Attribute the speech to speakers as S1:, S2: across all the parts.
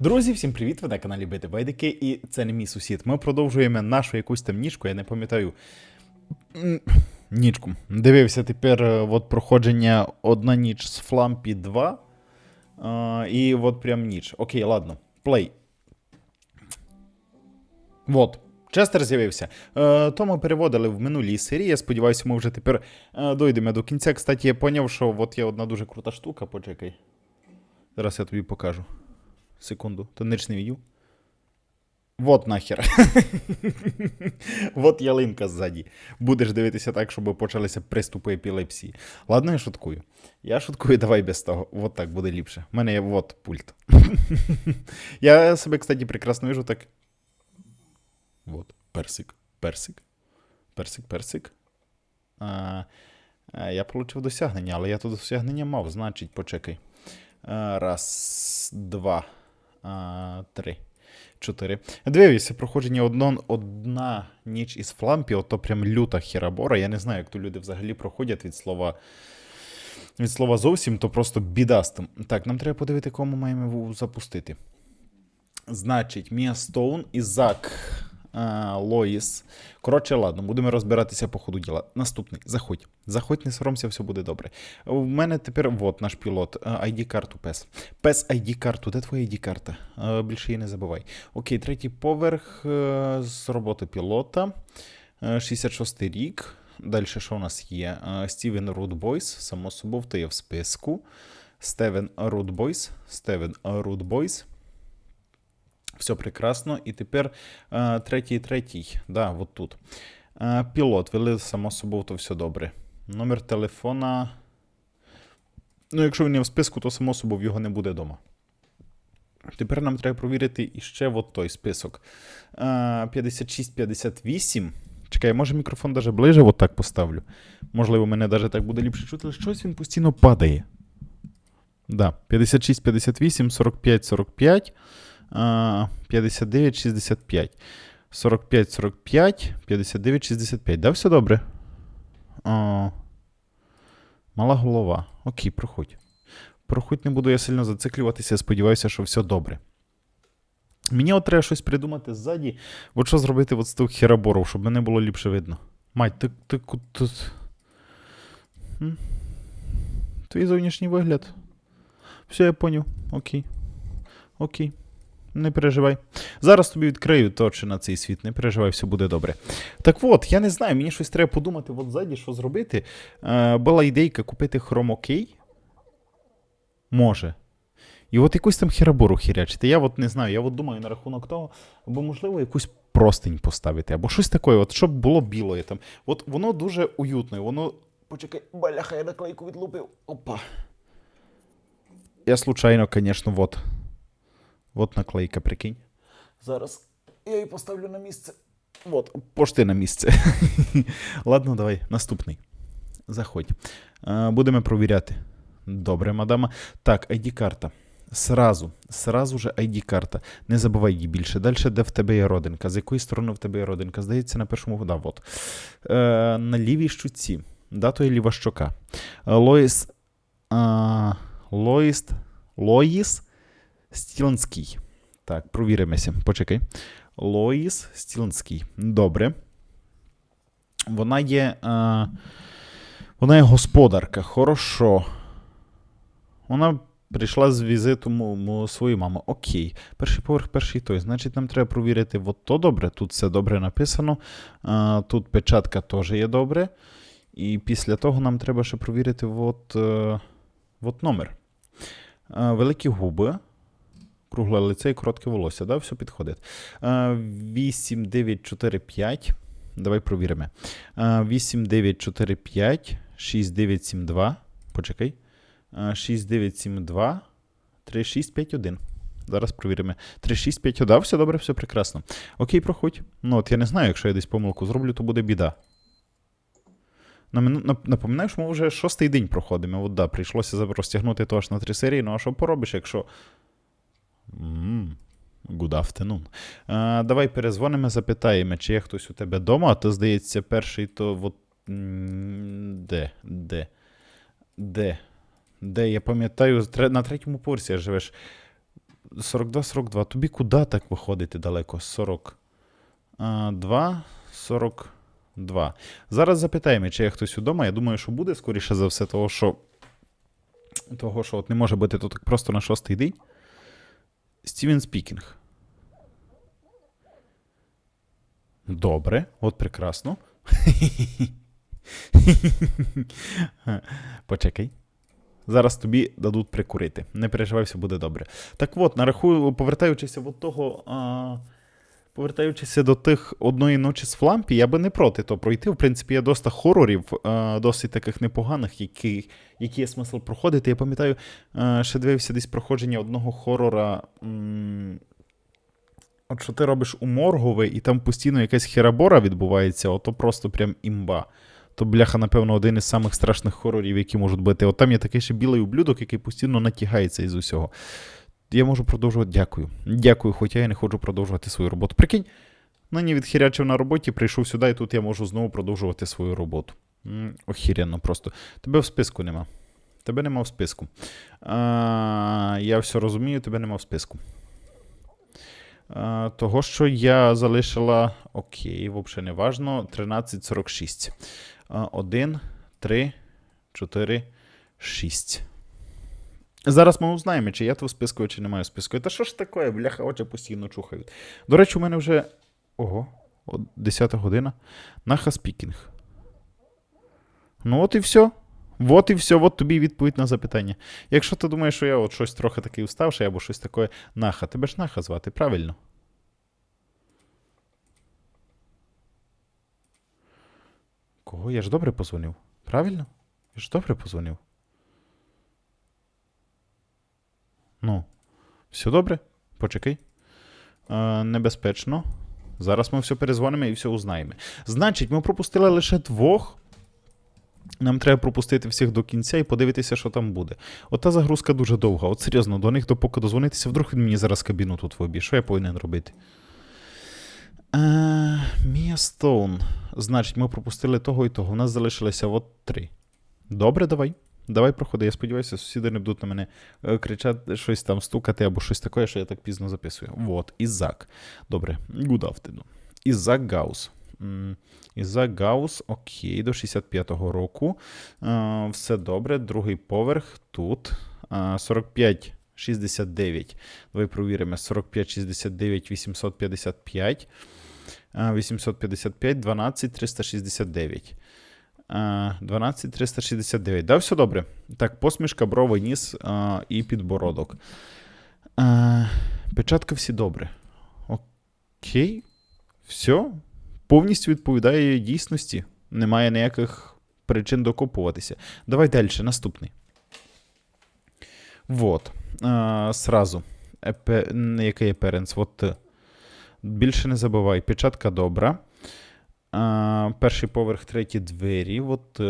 S1: Друзі, всім привіт! Ви на каналі Бити Байдики, і це не мій сусід. Ми продовжуємо нашу якусь там ніжку, я не пам'ятаю. Нічку. Дивився тепер е, от проходження одна ніч з Флампі 2. А, і от прям ніч. Окей, ладно. Плей. Вот. Честер з'явився. Е, то ми переводили в минулій серії. Я сподіваюся, ми вже тепер е, дойдемо до кінця. Кстати, я поняв, що от є одна дуже крута штука. Почекай. Зараз я тобі покажу. Секунду. То нич не. Вот нахер. вот ялинка ззаді. Будеш дивитися так, щоб почалися приступи епілепсії. Ладно, я шуткую. Я шуткую, давай без того. Вот так буде ліпше. У мене є вот пульт. я себе, кстати, прекрасно вижу так. Вот, персик, персик. Персик, персик. А, я отримав досягнення, але я тут досягнення мав, значить, почекай. Раз, два, три, чотири. Дивіться, проходження одно, одна ніч із флампі, ото прям люта хірабора. Я не знаю, як то люди взагалі проходять від слова. Від слова зовсім, то просто бідастим. Так, нам треба подивити, кому маємо запустити. Значить, Мія Стоун і Зак Лоїс. Коротше, ладно, будемо розбиратися по ходу діла. Наступний. Заходь. Заходь, не соромся, все буде добре. У мене тепер вот наш пілот. ID-карту PES. PES ID-карту. Де твоя ID-карта? Е, Більше її не забувай. Окей, третій поверх е, з роботи пілота. Е, 66 рік. Далі що у нас є? Е, Стівен Рудбойс, само собою, то є в списку. Стевен Рудбойс. Стевен Рудбойс. Все прекрасно. І тепер е, третій, третій. Да, от тут. Е, пілот. Вели, само собою, то все добре. Номер телефона. Ну, якщо він не в списку, то само собою його не буде вдома. Тепер нам треба провірити іще от той список. Е, 56-58. Чекай, може мікрофон даже ближе от так поставлю. Можливо, мене даже так буде ліпше чути, але щось він постійно падає. Да, 56-58, 45-45. А, 59, 65. 45, 45, 59, 65. Да, все добре. А, мала голова. Окей, проходь. Проходь не буду я сильно зациклюватися, сподіваюся, що все добре. Мені от треба щось придумати ззаді. От що зробити от з тих хераборів, щоб мене було ліпше видно. Мать, ти, ти тут. Твій зовнішній вигляд. Все, я поняв. Окей. Окей. Не переживай. Зараз тобі відкрию точно на цей світ, не переживай, все буде добре. Так от, я не знаю, мені щось треба подумати от ззаді, що зробити. Е, була ідейка купити хромокей. Може. І от якусь там херабору хірячити. Я от не знаю, я от думаю на рахунок того, або, можливо, якусь простень поставити, або щось таке, от, щоб було білое там. От воно дуже уютне, воно. Почекай, баляха, я наклейку відлупив. Опа. Я случайно, звісно, вот. Вот наклейка, прикинь. Зараз я її поставлю на місце. Вот, пошти на місце. Ладно, давай, наступний. Заходь. Е, Будемо провіряти. Добре, мадама. Так, ID-карта. Сразу, сразу же ID-карта. Не забувай її більше. Далі, де в тебе є родинка? З якої сторони в тебе є родинка? Здається, на першому. Да, вот. Е, на лівій щуці. Да, то є ліва щока. Е, Лоїс. А, Лоїс. Лоїс Стіланський. Так, провіримося. Почекай. Лоїс Стіланський. Добре. Вона є. Е, вона є господарка. Хорошо. Вона прийшла з візиту свою маму. Окей. Перший поверх, перший той. Значить, нам треба провірити, от то добре. Тут все добре написано. Е, тут печатка теж є добре. І після того нам треба ще провірити от, е, от номер. Великі губи. Кругле лице і коротке волосся, да? все підходить. Е, 8, 9, 4, 5. Давай провіримо. Е, 8, 9, 4, 5, 6, 9, 7, 2. Почекай. Е, 6, 9, 7, 2, 3, 6, 5, 1. Зараз провіримо. 3, 6, 5, 1. Все добре, все прекрасно. Окей, проходь. Ну, от я не знаю, якщо я десь помилку зроблю, то буде біда. Напоминаю, що ми вже шостий день проходимо. От да, прийшлося розтягнути то аж на три серії. Ну а що поробиш, якщо. М, Good afternoon. А, давай перезвонимо, запитаємо, чи є хтось у тебе вдома, а то, здається, перший то. От, де? Де? Де? Де? Я пам'ятаю, на третьому поверсі живеш. 42, 42. Тобі куди так виходити далеко? 42, 42. Зараз запитаємо, чи є хтось вдома. Я думаю, що буде, скоріше за все, того, що. Того, що от не може бути тут просто на шостий день. Стівен Спікінг. Добре, от прекрасно. Почекай. Зараз тобі дадуть прикурити. Не переживай, все буде добре. Так от, нарахую, повертаючись від того. А... Повертаючися до тих одної ночі з Флампі, я би не проти то пройти. В принципі, є доста хорорів, е, досить таких непоганих, які які є смисл проходити. Я пам'ятаю, е, ще дивився десь проходження одного хорора. От що ти робиш у Моргове, і там постійно якась херабора відбувається, ото просто прям імба. То, бляха, напевно, один із самих страшних хорорів, які можуть бути. От там є такий ще білий ублюдок, який постійно натягається із усього. Я можу продовжувати. Дякую. Дякую, хоча я не хочу продовжувати свою роботу. Прикинь, нині відхірячив на роботі, прийшов сюди, і тут я можу знову продовжувати свою роботу. Охіренно просто. Тебе в списку нема. Тебе нема в списку. А, я все розумію, тебе нема в списку. А, того, що я залишила. Окей, взагалі не важно. 13.46. 1, 3, 4, 6. Зараз ми узнаємо, чи я то в списку, чи немає в списку. Та що ж таке, бляха, очі постійно чухають. До речі, у мене вже. Ого, от 10 година. Наха спікінг. Ну, от і все. От і все, от тобі відповідь на запитання. Якщо ти думаєш, що я от щось трохи такий уставший або щось таке, наха, тебе ж наха звати, правильно? Кого? Я ж добре позвонив. Правильно? Я ж добре позвонив. Ну, все добре? Почекай. Е, небезпечно. Зараз ми все перезвонимо і все узнаємо. Значить, ми пропустили лише двох. Нам треба пропустити всіх до кінця і подивитися, що там буде. Ота загрузка дуже довга. От серйозно, до них допоки дозвонитися, вдруг він мені зараз кабіну тут виб'є. Що я повинен робити? Е, Мія Стоун. Значить, ми пропустили того і того. У нас залишилося от три. Добре, давай. Давай проходи. Я сподіваюся, сусіди не будуть на мене е, кричати, щось там стукати або щось таке, що я так пізно записую. Вот, Ізак. Добре, good afternoon. Ізак Гаус. Ізак Гаус, окей, до 65-го року. Е, все добре. Другий поверх тут. Е, 45. 69. Давай провіримо. 45, 69, 855. Е, 855, 12, 369. Е, 12 369. Да, все добре. Так, посмішка, брови, ніс е, і підбородок. Е, печатка всі добре. Окей. Все. Повністю відповідає дійсності. Немає ніяких причин докопуватися. Давай далі, наступний. Вот. Е, сразу. Який appearance, вот. Т. Більше не забувай. Печатка добра. А, перший поверх, треті двері. От,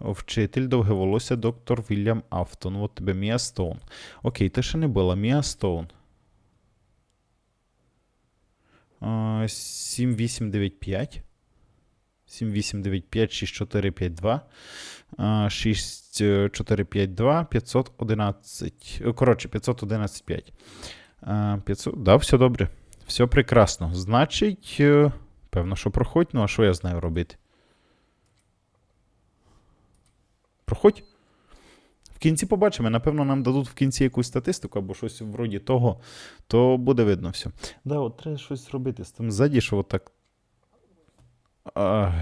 S1: вчитель, довге волосся, доктор Вільям Афтон. От тебе Мія Стоун. Окей, ти ще не була. Мія Стоун. 7895. 7895, 6452. 6452, 511. Е, Коротше, 511,5. А, 500, да, все добре. Все прекрасно. Значить, е, певно, що проходь. Ну, а що я знаю робити? Проходь. В кінці побачимо. Напевно, нам дадуть в кінці якусь статистику або щось вроді того, то буде видно все. Да, от треба щось робити з тим ззаді, що отак. А,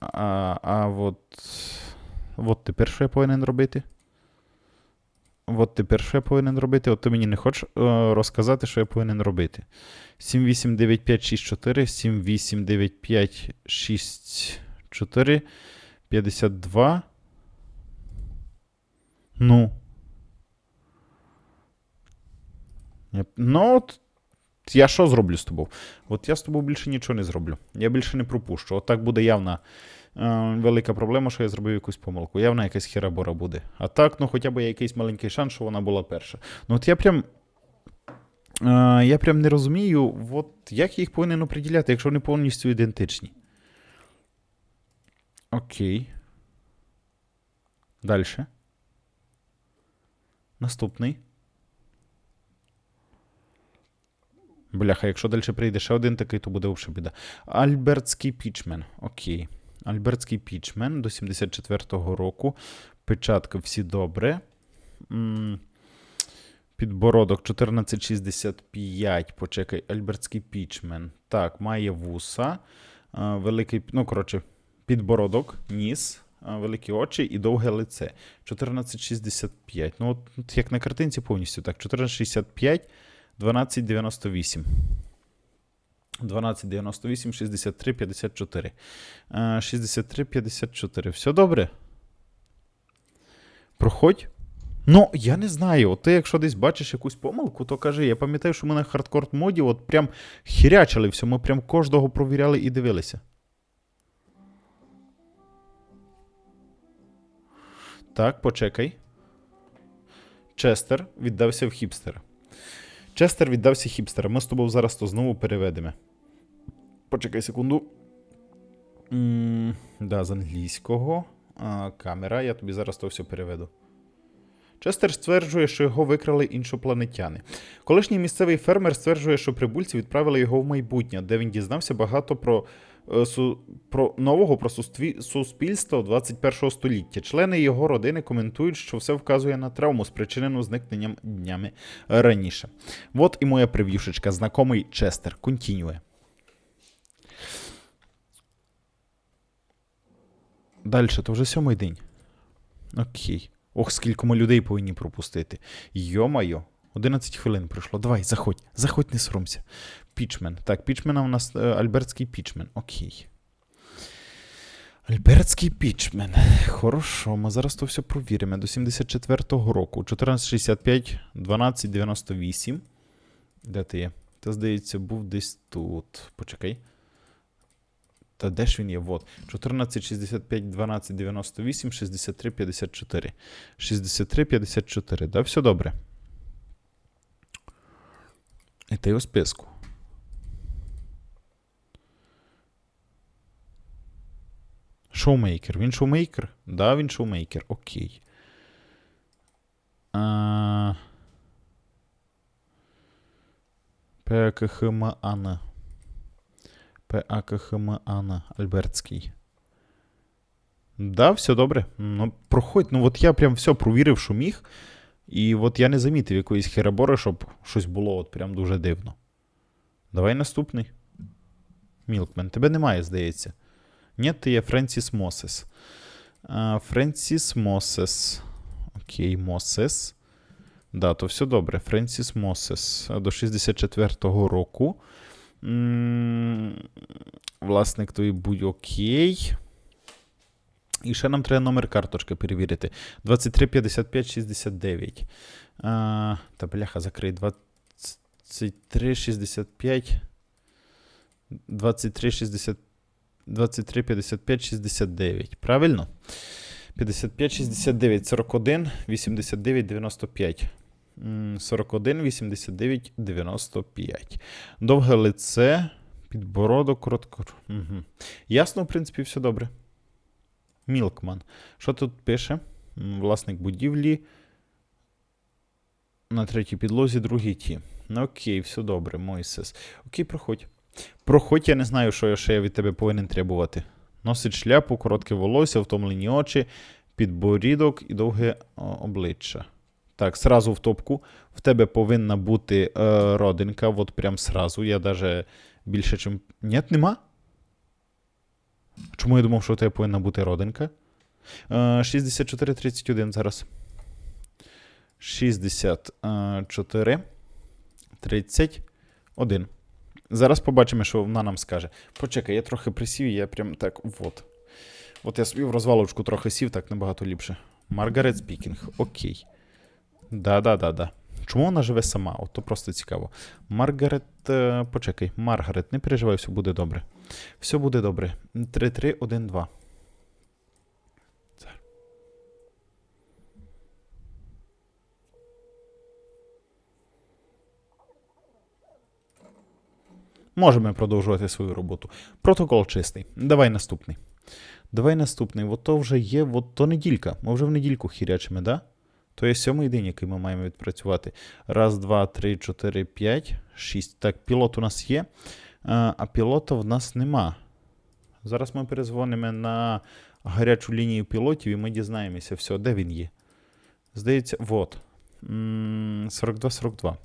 S1: а, а от. От тепер що я повинен робити? От тепер що я повинен робити? От ти мені не хочеш е, розказати, що я повинен робити. 789564, 789564, 52. Ну. Ну, от я що зроблю з тобою? От я з тобою більше нічого не зроблю. Я більше не пропущу. От так буде явна велика проблема, що я зробив якусь помилку. Явна якась херабора буде. А так, ну хоча б є якийсь маленький шанс, що вона була перша. Ну от я прям. Е, я прям не розумію, от як їх повинен оприділяти, якщо вони повністю ідентичні. Окей. Далі. Наступний. Бляха, якщо далі прийде ще один такий, то буде взагалі біда. Альбертський пічмен. Окей. Альбертський пічмен до 74-го року. Печатка всі добре. Підбородок 1465. Почекай, Альбертський пічмен. Так, має вуса. Великий, ну, коротше, підбородок, ніс, великі очі і довге лице. 1465. Ну, от, як на картинці повністю так. 1465, 1298. 1298, 63, 54. Е, 63, 54. Все добре? Проходь. Ну, я не знаю. От ти, якщо десь бачиш якусь помилку, то кажи. Я пам'ятаю, що ми на хардкорд моді от прям хірячили все. Ми прям кожного провіряли і дивилися. Так, почекай. Честер віддався в хіпстера. Честер віддався хіпстера. Ми з тобою зараз то знову переведемо. Почекай секунду. м да, з англійського. А, камера, я тобі зараз то все переведу. Честер стверджує, що його викрали іншопланетяни. Колишній місцевий фермер стверджує, що прибульці відправили його в майбутнє, де він дізнався багато про, е, про нового про суспільство 21 століття. Члени його родини коментують, що все вказує на травму, спричинену зникненням днями раніше. От і моя прев'юшечка. Знакомий Честер. Контінює. Далі, то вже сьомий день. Окей. Ох, скільки ми людей повинні пропустити. Йо-майо, 11 хвилин пройшло. Давай, заходь, заходь, не соромся. Пічмен. Так, пічмена у нас е, Альбертський пічмен. Окей. Альбертський пічмен. Хорошо, ми зараз то все провіримо. До 74-го року. 1465, 1298. Де ти є? Та, здається, був десь тут. Почекай. Та де ж він є? Вот. 14, 65, 12, 98, 63, 54. 63, 54. Да, все добре. І ти у списку. Шоумейкер. Він шоумейкер? Да, він шоумейкер. Окей. А... ПКХМАН. ПАКХМАН Альбертський. Да, все добре. Ну, проходь. Ну, от я прям все провірив, що міг. І от я не замітив якоїсь херабори, щоб щось було от прям дуже дивно. Давай наступний. Мілкмен. Тебе немає, здається. Ні, ти є Френсіс Мосес. Френсіс Мосес. Окей, Мосес. Да, то все добре. Френсіс Мосес. До 64-го року. Власник твій будь окей. І ще нам треба номер карточки перевірити. 23 55 69. А, та бляха, закрий. 23 65. 23 60. 23 55 69. Правильно? 55 69 41 89 95. М, 41 89 95. Довге лице, підбородок, коротко. Угу. Ясно, в принципі, все добре. Мілкман. Що тут пише? Власник будівлі. На третій підлозі, другий ті. Ну, окей, все добре, Мойсес. Окей, проходь. Проходь, я не знаю, що я ще від тебе повинен требувати. Носить шляпу, коротке волосся, втомлені очі, підборідок і довге обличчя. Так, сразу в топку. В тебе повинна бути е, родинка, от прям сразу. Я даже більше, чим. Ні, нема? Чому я думав, що у тебе повинна бути родинка? Е, 64-31 зараз. 64, 31. Зараз побачимо, що вона нам скаже. Почекай, я трохи присів, я прям так. Вот. От я собі в розвалочку трохи сів, так набагато ліпше. Маргарет Спікінг. Окей. Да-да-да-да. Чому вона живе сама? От то просто цікаво. Маргарет. е, Почекай, Маргарет, не переживай, все буде добре. Все буде добре. 3-3-1-2. Можемо продовжувати свою роботу. Протокол чистий. Давай наступний. Давай наступний. От то вже є, от то неділька. Ми вже в недільку хірячимо, да? То є сьомий день, який ми маємо відпрацювати. Раз, два, три, чотири, п'ять, шість. Так, пілот у нас є, а, а пілота в нас нема. Зараз ми перезвонимо на гарячу лінію пілотів і ми дізнаємося, все, де він є. Здається, вот. 42-42.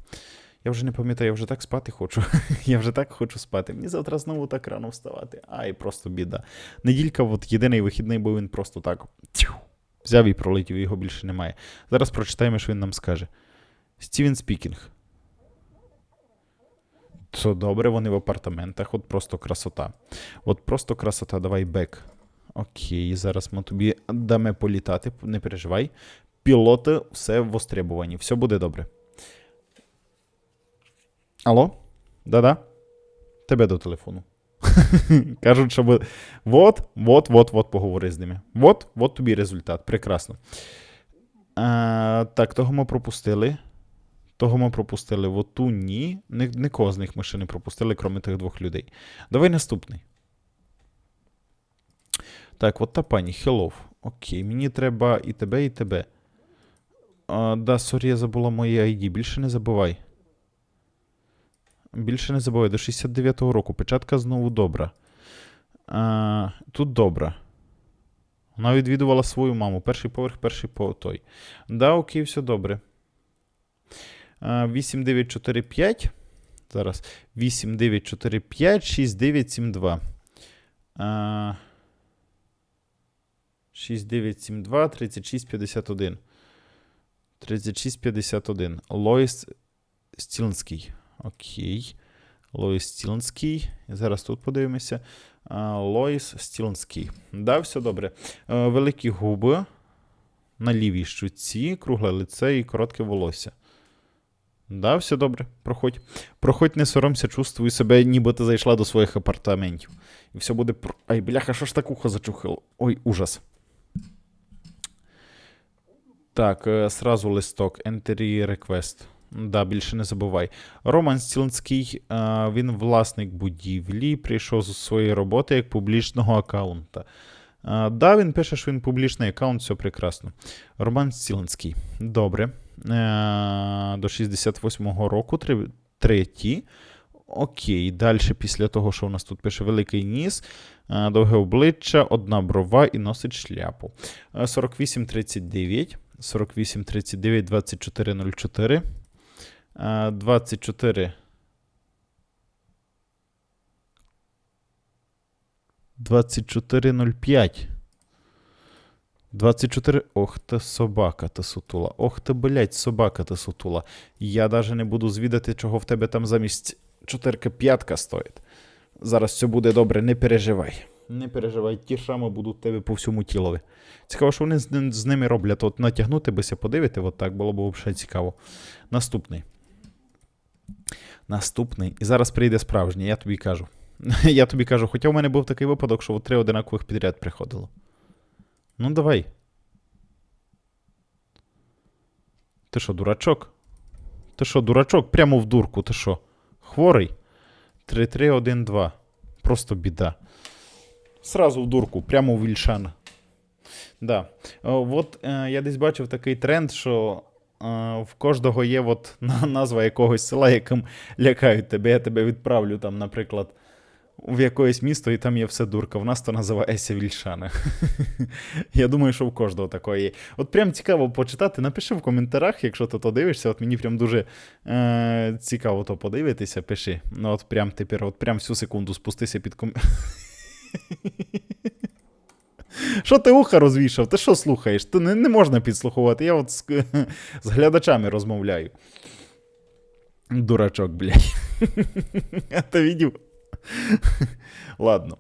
S1: Я вже не пам'ятаю, я вже так спати хочу. я вже так хочу спати. Мені завтра знову так рано вставати. Ай, просто біда. Неділька, от єдиний вихідний, бо він просто так тьфу, взяв і пролетів, його більше немає. Зараз прочитаємо, що він нам скаже. Стівен Спікінг. Це добре, вони в апартаментах, от просто красота. От просто красота, давай бек. Окей, зараз ми тобі дамо політати, не переживай. Пілоти, все в востребуванні, все буде добре. Алло? Да-да? Тебе до телефону. Кажуть, що ви... Вот, вот, вот, вот, поговори з ними. Вот, вот тобі результат. Прекрасно. А, так, того ми пропустили. Того ми пропустили. Вот ту ні. Ні- Нікого з них ми ще не пропустили, крім тих двох людей. Давай наступний. Так, от та пані, Hello. Окей, мені треба і тебе, і тебе. А, да, сорі, я забула моє ID. Більше не забувай. Більше не забувай, до 69-го року. Печатка знову добра. А, тут добра. Вона відвідувала свою маму. Перший поверх, перший по той. Да, окей, все добре. 8945. Зараз. 8945 6972. 6972 3651. 3651. Лоїс Стілнський. Окей. Лоїс Стілнський. Зараз тут подивимося. Лоїс Стілнський. Да, все добре. Е, Великі губи. На лівій щуці, кругле лице і коротке волосся. Да, все добре. Проходь. Проходь, не соромся, чувствуй себе, ніби ти зайшла до своїх апартаментів. І все буде. Ай, бляха, що ж так ухо зачухало? Ой, ужас. Так, е, сразу листок. Entry request. Да, більше не забувай. Роман Стілнський, е, він власник будівлі, прийшов з своєї роботи як публічного аккаунта. Е, Да, він пише, що він публічний аккаунт, все прекрасно. Роман Стілнський. Добре. Е, До 68-го року, третій. Окей, далі після того, що у нас тут пише великий ніс, довге обличчя, одна брова і носить шляпу. Е, 4839, 4839, 2404. Е, 24. 2405. 24. Ох ти собака та сутула. Ох ти, блять, собака та сутула. Я даже не буду звідати, чого в тебе там замість чотирка п'ятка стоїть. Зараз все буде добре, не переживай. Не переживай, ті шрами будуть тебе по всьому тілові. Цікаво, що вони з, з ними роблять. От натягнути бися, подивити, от так було б взагалі цікаво. Наступний. Наступний. І зараз прийде справжній, я тобі кажу. Я тобі кажу, хоча в мене був такий випадок, що три одинакових підряд приходило. Ну, давай. Ти що, дурачок? Ти що, дурачок? Прямо в дурку, ти що? Хворий? 3-3-1-2. Просто біда. Сразу в дурку, прямо в Вільшан. Да. От е, я десь бачив такий тренд, що е, в кожного є от назва якогось села, яким лякають тебе. Я тебе відправлю там, наприклад, в якесь місто, і там є все дурка. В нас то називається Вільшана. Я думаю, що в кожного такої є. От прям цікаво почитати. Напиши в коментарях, якщо ти то дивишся. От мені прям дуже е, цікаво то подивитися. Пиши. Ну, от прям тепер, от прям всю секунду спустися під ком. Що ти ухо розвішав? Ти що слухаєш? Ти не, не можна підслухувати. Я от з, з глядачами розмовляю. Дурачок, блядь. Ти видів? Ладно.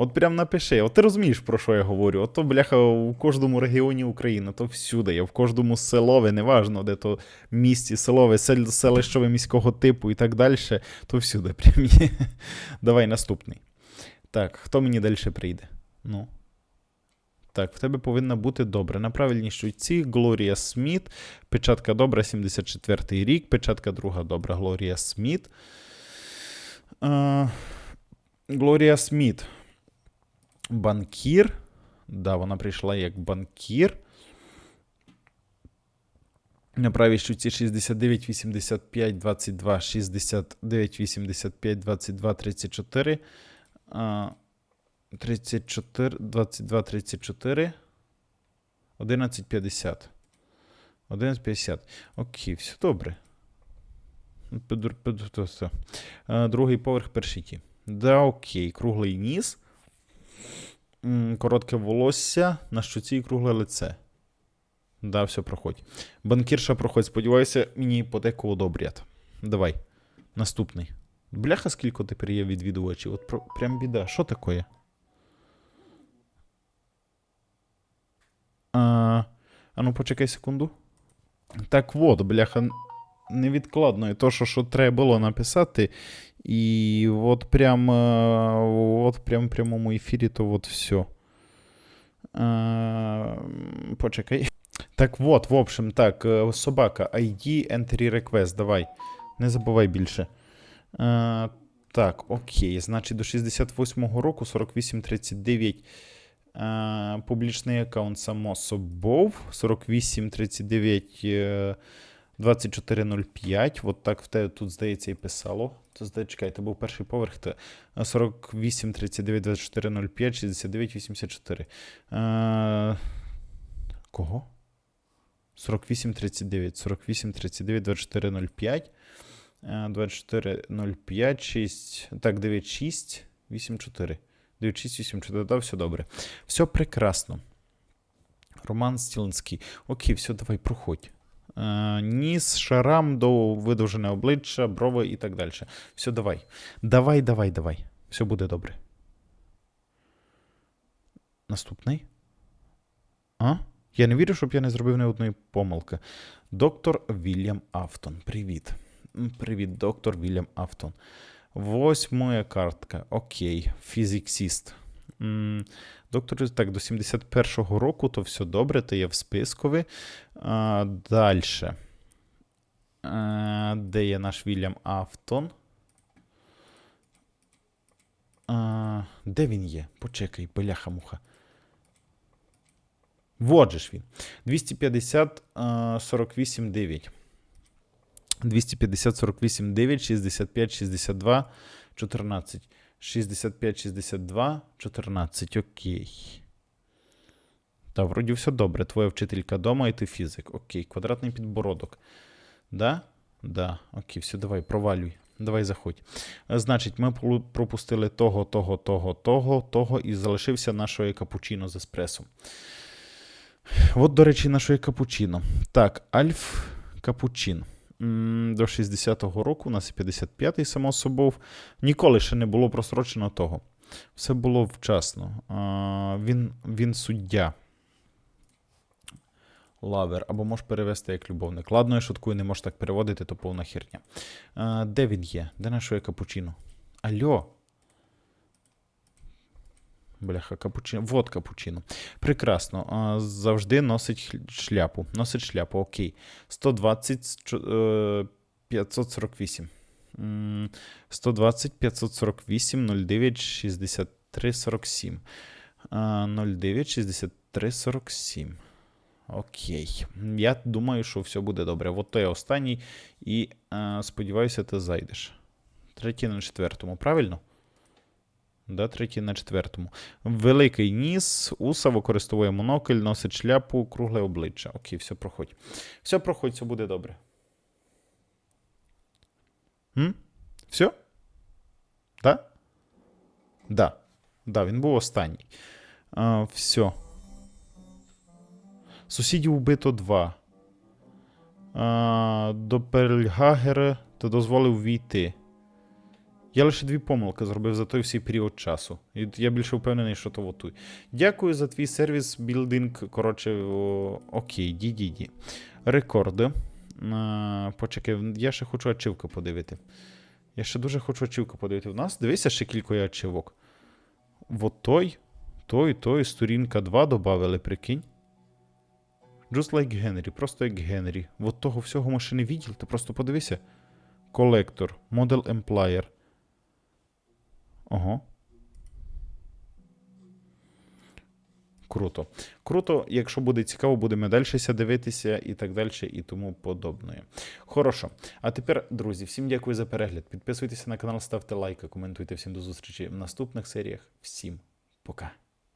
S1: От прям напиши, от ти розумієш, про що я говорю. От то, бляха, у кожному регіоні України, то всюди, є в кожному селові, неважно, де то місті, селове, сел, селищове міського типу і так далі, то всюди прям є. Давай наступний. Так, хто мені далі прийде? Ну. Так, в тебе повинна бути добре. На правильній щуці Глорія Сміт. Печатка добра, 74-й рік. Печатка друга добра, Глорія Сміт. Глорія Сміт. Банкір. Да, вона прийшла як банкір. На правій щуці 69, 85, 22, 69, 85, 22, 34. А, 34, 22, 34. 11, 50. 11, 50. Окей, все добре. Все. Другий поверх перший ті. Да, окей. Круглий ніс. Коротке волосся, на щоці і кругле лице. Да, все, проходь. Банкірша проходь. Сподіваюся, мені іпотеку одобрять. Давай. Наступний. Бляха, скільки тепер є відвідувачів. От прям біда. Що таке? А, а ну почекай секунду. Так от, бляха, невідкладно. І то, що, що треба було написати. І от прям, е, от прям в прямому ефірі, то от все. А, почекай. Так вот, в общем, так, е, собака, ID, entry request, давай. Не забувай більше. Е, так, окей. Значить, до 68-го року 4839 е, публічний аккаунт само собою. 4839 е, 2405. От так в тебе тут, здається, і писало. То здається, чекай, це був перший поверх. 48 39 2405 69 84. Е, кого? 48 39, 48 39, 24 05, е, 24 05, 6, так, 9 6, 8 4. 9 6, 8 4, да, все добре. Все прекрасно. Роман Стілинський. Окей, все, давай, проходь. Е, ніс, шарам до видовжене обличчя, брови і так далі. Все, давай. Давай, давай, давай. Все буде добре. Наступний. А? Я не вірю, щоб я не зробив ні одної помилки. Доктор Вільям Афтон. Привіт. Привіт, доктор Вільям Афтон. Ось моя картка. Окей. Фізиксіст. М, Доктор, так, до 71-го року, то все добре, то є в спискові. Далі. Де є наш Вільям Афтон? А, де він є? Почекай, бляха-муха. Вот же ж він. 250 а, 48 9. 250 48 9, 65 62 14. 65 62 14. Окей. Та, вроді все добре. Твоя вчителька дома і ти фізик. Окей. Квадратний підбородок. Да? Да. Окей, все, давай, провалюй. Давай заходь. Е, Значить, ми пропустили того, того, того, того, того, і залишився нашої капучино з еспресом. От, до речі, нашої капучино. Так, Альф Капучин. До 60-го року, у нас і 55-й, само собою. Ніколи ще не було просрочено того. Все було вчасно. Він, він суддя. Лавер, або можеш перевести як любовник. Ладно, я шуткую, не можеш так переводити, то повна херня. Де він є? Де нашої капучино? Алло. Бляха, капучино. Вот капучино. Прекрасно. Завжди носить шляпу. Носить шляпу, окей. 120 з чо- е, 548. 120 548 09 63 47. 09 63 47. Окей. Я думаю, що все буде добре. От той останній. І е, сподіваюся, ти зайдеш. Третій на четвертому, правильно? Да, третій на четвертому. Великий ніс, уса використовує монокль, носить шляпу, кругле обличчя. Окей, все проходь. Все проходь, все буде добре. М? Все? Да? Да. Да, він був останній. А, все. Сусідів вбито два. А, до Перльгагера ти дозволив війти. Я лише дві помилки зробив за той всій період часу. І я більше впевнений, що то отуй. Дякую за твій сервіс, білдинг. Коротше, окей, ді-ді-ді. Рекорди. А, почекай, я ще хочу ачивку подивити. Я ще дуже хочу ачивку подивити. У нас дивися ще кілька ачивок. Вот той, той, той, сторінка 2 додали, прикинь. Just like Генрі, просто як Генрі. Вот того всього ми ще не виділи, ти просто подивися. Колектор, Model Employer. Ого. Круто. Круто, якщо буде цікаво, будемо далі дивитися і так далі, і тому подобне. Хорошо. А тепер, друзі, всім дякую за перегляд. Підписуйтеся на канал, ставте лайки, коментуйте. Всім до зустрічі в наступних серіях. Всім пока.